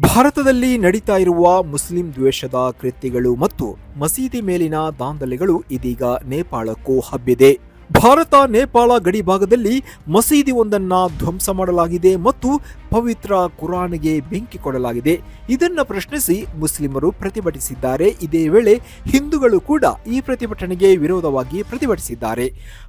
ಭಾರತದಲ್ಲಿ ನಡೀತಾ ಇರುವ ಮುಸ್ಲಿಂ ದ್ವೇಷದ ಕೃತ್ಯಗಳು ಮತ್ತು ಮಸೀದಿ ಮೇಲಿನ ದಾಂಧಲೆಗಳು ಇದೀಗ ನೇಪಾಳಕ್ಕೂ ಹಬ್ಬಿದೆ. ಭಾರತ, ನೇಪಾಳ ಗಡಿ ಭಾಗದಲ್ಲಿ ಮಸೀದಿ ಒಂದನ್ನ ಧ್ವಂಸ ಮಾಡಲಾಗಿದೆ ಮತ್ತು ಪವಿತ್ರ ಕುರಾನ್ಗೆ ಬೆಂಕಿ ಕೊಡಲಾಗಿದೆ. ಇದನ್ನು ಪ್ರಶ್ನಿಸಿ ಮುಸ್ಲಿಮರು ಪ್ರತಿಭಟಿಸಿದ್ದಾರೆ. ಇದೇ ವೇಳೆ ಹಿಂದೂಗಳು ಕೂಡ ಈ ಪ್ರತಿಭಟನೆಗೆ ವಿರೋಧವಾಗಿ ಪ್ರತಿಭಟಿಸಿದ್ದಾರೆ.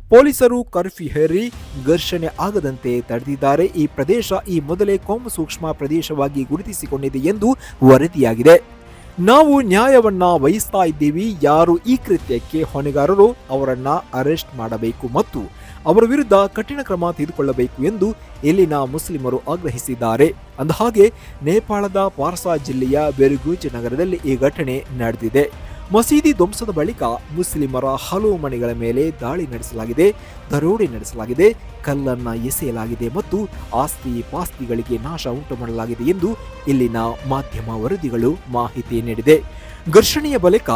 ಪೊಲೀಸರು ಕರ್ಫ್ಯೂ ಹೇರಿ ಘರ್ಷಣೆ ಆಗದಂತೆ ತಡೆದಿದ್ದಾರೆ. ಈ ಪ್ರದೇಶ ಈ ಮೊದಲೇ ಕೋಮು ಸೂಕ್ಷ್ಮ ಪ್ರದೇಶವಾಗಿ ಗುರುತಿಸಿಕೊಂಡಿದೆ ಎಂದು ವರದಿಯಾಗಿದೆ. ನಾವು ನ್ಯಾಯವನ್ನ ವಹಿಸ್ತಾ ಇದ್ದೀವಿ. ಯಾರು ಈ ಕೃತ್ಯಕ್ಕೆ ಹೊಣೆಗಾರರು, ಅವರನ್ನ ಅರೆಸ್ಟ್ ಮಾಡಬೇಕು ಮತ್ತು ಅವರ ವಿರುದ್ಧ ಕಠಿಣ ಕ್ರಮ ತೆಗೆದುಕೊಳ್ಳಬೇಕು ಎಂದು ಇಲ್ಲಿನ ಮುಸ್ಲಿಮರು ಆಗ್ರಹಿಸಿದ್ದಾರೆ. ಅಂದಹಾಗೆ, ನೇಪಾಳದ ಪಾರ್ಸಾ ಜಿಲ್ಲೆಯ ಬೆರುಗೂಜ್ ನಗರದಲ್ಲಿ ಈ ಘಟನೆ ನಡೆದಿದೆ. ಮಸೀದಿ ಧ್ವಂಸದ ಬಳಿಕ ಮುಸ್ಲಿಮರ ಹಲವು ಮನೆಗಳ ಮೇಲೆ ದಾಳಿ ನಡೆಸಲಾಗಿದೆ, ದರೋಡೆ ನಡೆಸಲಾಗಿದೆ, ಕಲ್ಲನ್ನ ಎಸೆಯಲಾಗಿದೆ ಮತ್ತು ಆಸ್ತಿ ಪಾಸ್ತಿಗಳಿಗೆ ನಾಶ ಉಂಟು ಮಾಡಲಾಗಿದೆ ಎಂದು ಇಲ್ಲಿನ ಮಾಧ್ಯಮ ವರದಿಗಳು ಮಾಹಿತಿ ನೀಡಿದೆ. ಘರ್ಷಣೆಯ ಬಳಿಕ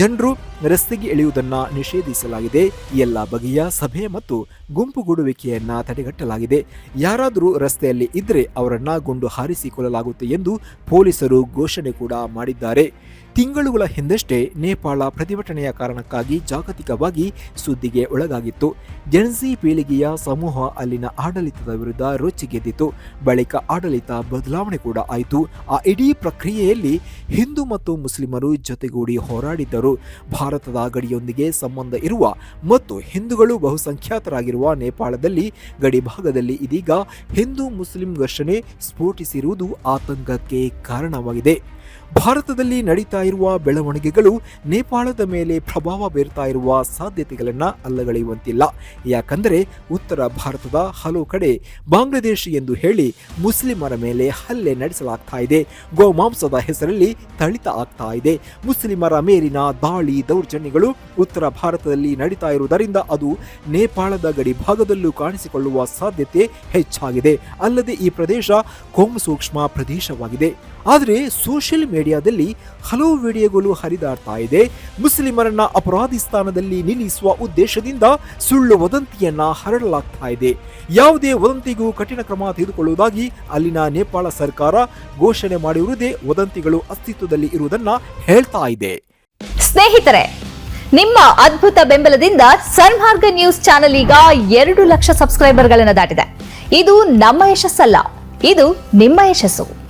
ಜನರು ರಸ್ತೆಗೆ ಎಳೆಯುವುದನ್ನು ನಿಷೇಧಿಸಲಾಗಿದೆ. ಎಲ್ಲ ಬಗೆಯ ಸಭೆ ಮತ್ತು ಗುಂಪುಗೂಡುವಿಕೆಯನ್ನ ತಡೆಗಟ್ಟಲಾಗಿದೆ. ಯಾರಾದರೂ ರಸ್ತೆಯಲ್ಲಿ ಇದ್ದರೆ ಅವರನ್ನ ಗುಂಡು ಹಾರಿಸಿಕೊಳ್ಳಲಾಗುತ್ತೆ ಎಂದು ಪೊಲೀಸರು ಘೋಷಣೆ ಕೂಡ ಮಾಡಿದ್ದಾರೆ. ತಿಂಗಳುಗಳ ಹಿಂದಷ್ಟೇ ನೇಪಾಳ ಪ್ರತಿಭಟನೆಯ ಕಾರಣಕ್ಕಾಗಿ ಜಾಗತಿಕವಾಗಿ ಸುದ್ದಿಗೆ ಒಳಗಾಗಿತ್ತು. ಜೆನ್ಸಿ ಪೀಳಿಗೆಯ ಸಮೂಹ ಅಲ್ಲಿನ ಆಡಳಿತದ ವಿರುದ್ಧ ರೊಚ್ಚಿಗೆದ್ದಿತು ಬಳಿಕ ಆಡಳಿತ ಬದಲಾವಣೆ ಕೂಡ ಆಯಿತು. ಆ ಇಡೀ ಪ್ರಕ್ರಿಯೆಯಲ್ಲಿ ಹಿಂದೂ ಮತ್ತು ಮುಸ್ಲಿಮರು ಜೊತೆಗೂಡಿ ಹೋರಾಡಿದ್ದರು. ಭಾರತದ ಗಡಿಯೊಂದಿಗೆ ಸಂಬಂಧ ಇರುವ ಮತ್ತು ಹಿಂದೂಗಳು ಬಹುಸಂಖ್ಯಾತರಾಗಿರುವ ನೇಪಾಳದಲ್ಲಿ, ಗಡಿ ಭಾಗದಲ್ಲಿ ಇದೀಗ ಹಿಂದೂ ಮುಸ್ಲಿಂ ಘರ್ಷಣೆ ಸ್ಫೋಟಿಸಿರುವುದು ಆತಂಕಕ್ಕೆ ಕಾರಣವಾಗಿದೆ. ಭಾರತದಲ್ಲಿ ನಡೀತಾ ಇರುವ ಬೆಳವಣಿಗೆಗಳು ನೇಪಾಳದ ಮೇಲೆ ಪ್ರಭಾವ ಬೀರ್ತಾ ಇರುವ ಸಾಧ್ಯತೆಗಳನ್ನು ಅಲ್ಲಗಳೆಯುವಂತಿಲ್ಲ. ಯಾಕಂದರೆ ಉತ್ತರ ಭಾರತದ ಹಲವು ಕಡೆ ಬಾಂಗ್ಲಾದೇಶಿ ಎಂದು ಹೇಳಿ ಮುಸ್ಲಿಮರ ಮೇಲೆ ಹಲ್ಲೆ ನಡೆಸಲಾಗ್ತಾ ಇದೆ. ಗೋಮಾಂಸದ ಹೆಸರಲ್ಲಿ ತಳಿತ ಆಗ್ತಾ ಇದೆ. ಮುಸ್ಲಿಮರ ಮೇಲಿನ ದಾಳಿ ದೌರ್ಜನ್ಯಗಳು ಉತ್ತರ ಭಾರತದಲ್ಲಿ ನಡೀತಾ ಇರುವುದರಿಂದ ಅದು ನೇಪಾಳದ ಗಡಿ ಭಾಗದಲ್ಲೂ ಕಾಣಿಸಿಕೊಳ್ಳುವ ಸಾಧ್ಯತೆ ಹೆಚ್ಚಾಗಿದೆ. ಅಲ್ಲದೆ ಈ ಪ್ರದೇಶ ಕೋಮು ಸೂಕ್ಷ್ಮ ಪ್ರದೇಶವಾಗಿದೆ. ಆದರೆ ಸೋಷಿಯಲ್ ಮೀಡಿಯಾದಲ್ಲಿ ಹಲವು ವಿಡಿಯೋಗಳು ಹರಿದಾಡ್ತಾ ಇದೆ. ಮುಸ್ಲಿಮರನ್ನ ಅಪರಾಧಿ ಸ್ಥಾನದಲ್ಲಿ ನಿಲ್ಲಿಸುವ ಉದ್ದೇಶದಿಂದ ಸುಳ್ಳು ವದಂತಿಯನ್ನ ಹರಡಲಾಗ್ತಾ ಇದೆ. ಯಾವುದೇ ವದಂತಿಗೂ ಕಠಿಣ ಕ್ರಮ ತೆಗೆದುಕೊಳ್ಳುವುದಾಗಿ ಅಲ್ಲಿನ ನೇಪಾಳ ಸರ್ಕಾರ ಘೋಷಣೆ ಮಾಡಿರುವುದೇ ವದಂತಿಗಳು ಅಸ್ತಿತ್ವದಲ್ಲಿ ಇರುವುದನ್ನ ಹೇಳ್ತಾ ಇದೆ. ಸ್ನೇಹಿತರೆ, ನಿಮ್ಮ ಅದ್ಭುತ ಬೆಂಬಲದಿಂದ ಸನ್ಮಾರ್ಗ ನ್ಯೂಸ್ ಚಾನೆಲ್ ಈಗ ಎರಡು ಲಕ್ಷ ಸಬ್ಸ್ಕ್ರೈಬರ್ಗಳನ್ನು ದಾಟಿದೆ. ಇದು ನಮ್ಮ ಯಶಸ್ಸಲ್ಲ, ಇದು ನಿಮ್ಮ ಯಶಸ್ಸು.